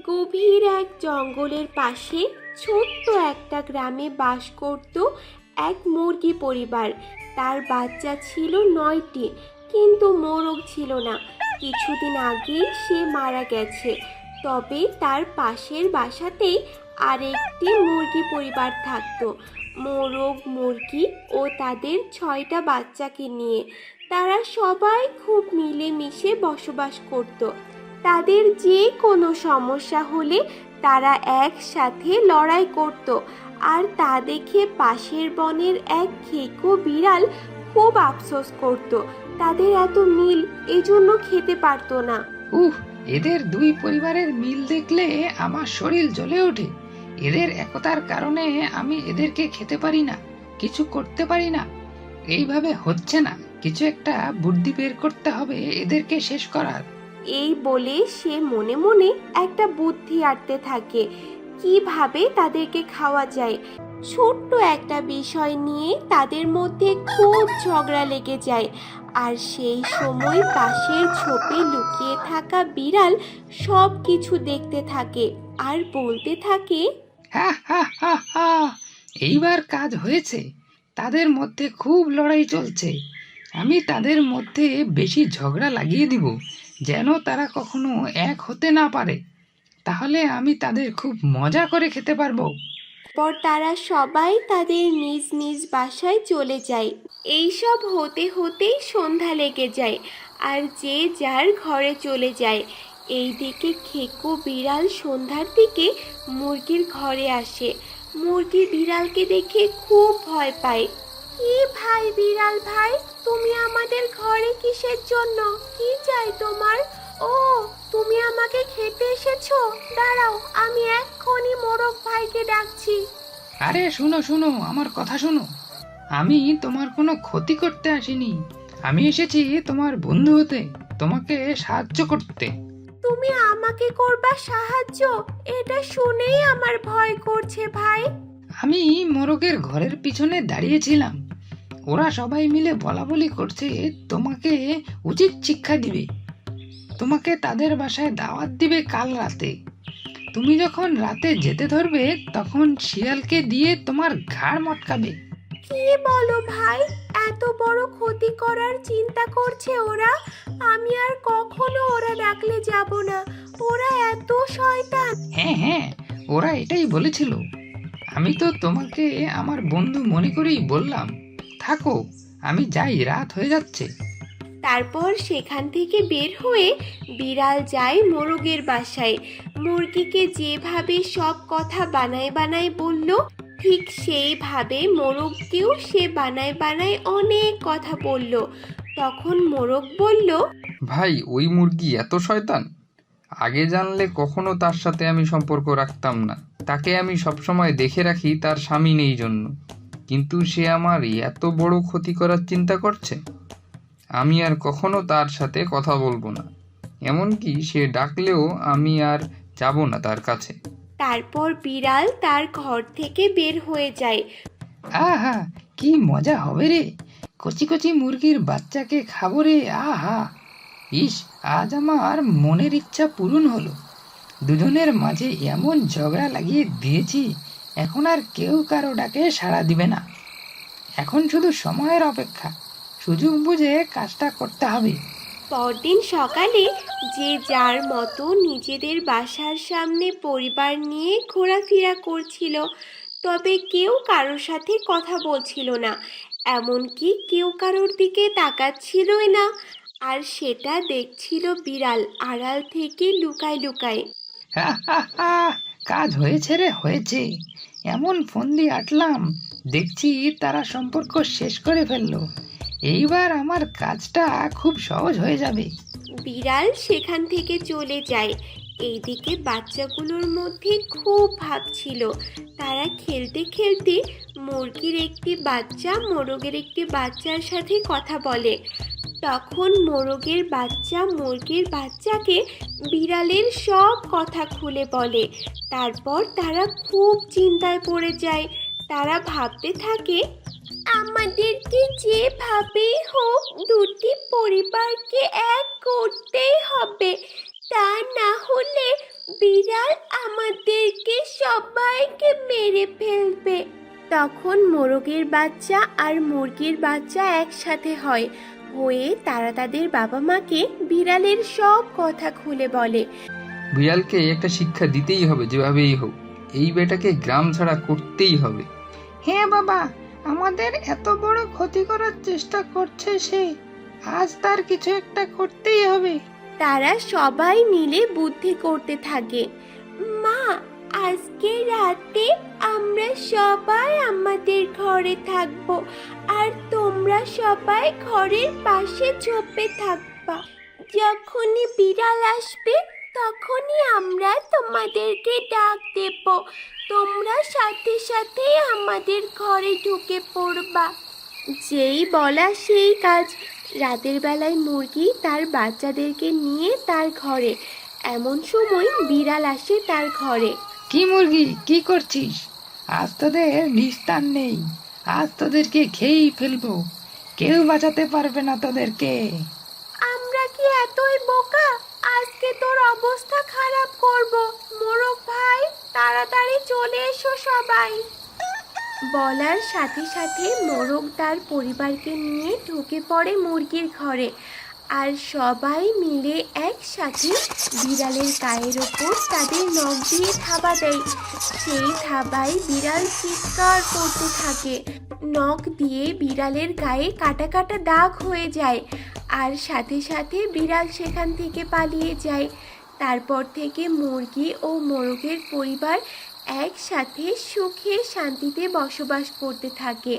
গভীর এক জঙ্গলের পাশে ছোট্ট একটা গ্রামে বাস করত এক মুরগি পরিবার। তার বাচ্চা ছিল নয়টি, কিন্তু মোরগ ছিল না। কিছুদিন আগে সে মারা গেছে। তবে তার পাশের বাসাতেই আরেকটি মুরগি পরিবার থাকতো। মোরগ, মুরগি ও তাদের ছয়টা বাচ্চাকে নিয়ে। তারা সবাই খুব মিলেমিশে বসবাস করত। তাদের যে কোনো সমস্যা হলে তারা একসাথে লড়াই করত। আর তা দেখে পাশের বনের এক খেকো বিড়াল খুব আফসোস করত। তাদের এত মিল এজন্য খেতে পারতো না। উহ এদের দুই পরিবারের মিল দেখলে আমার শরীর জ্বলে ওঠে। এদের একতার কারণে আমি এদেরকে খেতে পারি না, কিছু করতে পারি না। এইভাবে হচ্ছে না। কিছু একটা বুদ্ধি বের করতে হবে এদেরকে শেষ করার। এই বলে সে মনে মনে একটা বুদ্ধি আটতে থাকে। কীভাবে তাদেরকে খাওয়া যায়? ছোট্ট একটা বিষয় নিয়ে তাদের মধ্যে খুব ঝগড়া লেগে যায়। আর সেই সময় পাশের ঝোপে লুকিয়ে থাকা বিড়াল সব কিছু দেখতে থাকে আর বলতে থাকে এইবার কাজ হয়েছে। তাদের মধ্যে খুব লড়াই চলছে। আমি তাদের মধ্যে বেশি ঝগড়া লাগিয়ে দিব। যেন তারা কখনো এক হতে না পারে। তাহলে আমি তাদের খুব মজা করে খেতে পারব। পর তারা সবাই তাদের নিজ নিজ বাসায় চলে যায়। এইসব হতে হতেই সন্ধ্যা লেগে যায় আর যে যার ঘরে চলে যায়। এইদিকে খেকো বিড়াল সন্ধ্যার দিকে মুরগির ঘরে আসে। মুরগি বিড়ালকে দেখে খুব ভয় পায়। কি ভাই বিড়াল ভাই? তুমি আমাদের ঘরে কিসের জন্য? কি চাই তোমার? ও তুমি আমাকে খেতে এসেছ? দাঁড়াও আমি এক্ষুনি মোরগ ভাইকে ডাকছি। আরে শুনো শুনো আমার কথা শোনো। আমি তোমার কোনো ক্ষতি করতে আসিনি। আমি এসেছি তোমার বন্ধু হতে তোমাকে সাহায্য করতে। তুমি আমাকে করবা সাহায্য? এটা শুনেই আমার ভয় করছে ভাই। আমি মোরগের ঘরের পিছনে দাঁড়িয়েছিলাম। ওরা সবাই মিলে বলা বলি করছে তোমাকে উচিত শিক্ষা দিবে। তোমাকে তাদের বাসায় দাওয়াত দিবে কাল রাতে। তুমি যখন রাতে যেতে ধরবে তখন শিয়ালকে দিয়ে তোমার ঘাড় মটকাবে। কি বলো ভাই? এত বড় ক্ষতি করার চিন্তা করছে ওরা? আমি আর কখনো ওরা ডাকলে যাব না। ওরা এত শয়তান। হ্যাঁ হ্যাঁ ওরা এটাই বলেছিল। আমি তো তোমাকে আমার বন্ধু মনে করেই বললাম থাকো আমি যাই রাত হয়ে যাচ্ছে। তারপর সেখান থেকে বের হয়ে বিড়াল যায় মোরগের বাসায়। মুরগিকে যেভাবে সব কথা বানায় বানায় বলল ঠিক সেইভাবে মোরগকেও সে বানায় বানায় অনেক কথা বলল। তখন মোরগ বলল ভাই ওই মুরগি এত শয়তান আগে জানলে কখনো তার সাথে আমি সম্পর্ক রাখতাম না। তাকে আমি সবসময় দেখে রাখি তার স্বামী নেই জন্য। কিন্তু সে আমার এত বড় ক্ষতি করার চিন্তা করছে? আমি আর কখনো তার সাথে কথা বলব না। এমনকি সে ডাকলেও আমি আর যাব না তার কাছে। তারপর বিড়াল তার ঘর থেকে বের হয়ে যায়। আহা কি মজা হবে রে। কচি কচি মুরগির বাচ্চাকে খাব রে আহা। ইস, আজ আমার মনের ইচ্ছা পূরণ হলো। দুজনের মাঝে এমন ঝগড়া লাগিয়ে দিয়েছি, এখন আর কেউ কারও ডাকে সাড়া দিবে না। এখন শুধু সময়ের অপেক্ষা, সুযোগ বুঝে কাজটা করতে হবে। পরদিন সকালে যে যার মতো নিজেদের বাসার সামনে পরিবার নিয়ে ঘোরাফেরা করছিল, তবে কেউ কারোর সাথে কথা বলছিল না, এমনকি কেউ কারোর দিকে তাকাচ্ছিলই না। আর সেটা দেখছিল বিড়াল আড়াল থেকে লুকায় লুকায়। হা হা হা কাজ হয়েছে রে হয়েছে। এমন ফোন দিয়ে আটলাম দেখছি তারা সম্পর্ক শেষ করে ফেলল। এইবার আমার কাজটা খুব সহজ হয়ে যাবে। বিড়াল সেখান থেকে চলে যায়। এইদিকে বাচ্চাগুলোর মধ্যে খুব ভাব ছিল। তারা খেলতে খেলতে মুরগির একটি বাচ্চা মোরগের একটি বাচ্চার সাথে কথা বলে। তখন মোরগের বাচ্চা, মুরগির বাচ্চাকে বিড়ালের সব কথা খুলে বলে। তারপর তারা খুব চিন্তায় পড়ে যায়। তারা ভাবতে থাকে, আমাদেরকে যেভাবেই হোক দুটি পরিবারকে এক করতেই হবে। তা না হলে বিড়াল আমাদেরকে সবাইকে মেরে ফেলবে। তখন মোরগের বাচ্চা আর মুরগির বাচ্চা একসাথে হয়। হয়ে তারা তাদের বাবা মাকে বিড়ালের সব কথা খুলে বলে। বিড়ালকে একটা শিক্ষা দিতেই হবে যেভাবেই হোক। এই বেটাকে গ্রাম ছাড়া করতেই হবে। হ্যাঁ বাবা আমাদের এত বড় ক্ষতি করার চেষ্টা করছে সে। আজ তার কিছু একটা করতেই হবে। তারা সবাই মিলে বুদ্ধি করতে থাকে। মা আজকে রাতে আমরা সবাই আমাদের ঘরে থাকব আর তোমরা সবাই ঘরের পাশে ঝোপে থাকবা। যখনই বিড়াল আসবে, তখনই আমরা তোমাদেরকে ডাক দেব। তোমরা সাথে সাথে আমাদের ঘরে ঢুকে পড়বা। যেই বলা সেই কাজ। রাতের বেলায় মুরগি তার বাচ্চাদেরকে নিয়ে তার ঘরে। এমন সময় বিড়াল আসে তার ঘরে। কি মুরগি? কি করছিস? আজ তোদের নিস্তার নেই। আজ তোদেরকে খেয়েই ফেলব। কেউ বাঁচাতে পারবে না তোদেরকে। আমরা কি এতই বোকা? আজকে তোর অবস্থা খারাপ করব মোরক ভাই। তাড়াতাড়ি চলে এসো সবাই। বলার সাথে সাথে মোরগ তার পরিবারকে নিয়ে ঢুকে পড়ে মুরগির ঘরে। আর সবাই মিলে একসাথে বিড়ালের গায়ের ওপর তাদের নখ দিয়ে থাবা দেয়। সেই থাবায় বিড়াল চিৎকার করতে থাকে। নখ দিয়ে বিড়ালের গায়ে কাটা কাটা দাগ হয়ে যায় আর সাথে সাথে বিড়াল সেখান থেকে পালিয়ে যায়। তারপর থেকে মুরগি ও মোরগের পরিবার একসাথে সুখে শান্তিতে বসবাস করতে থাকে।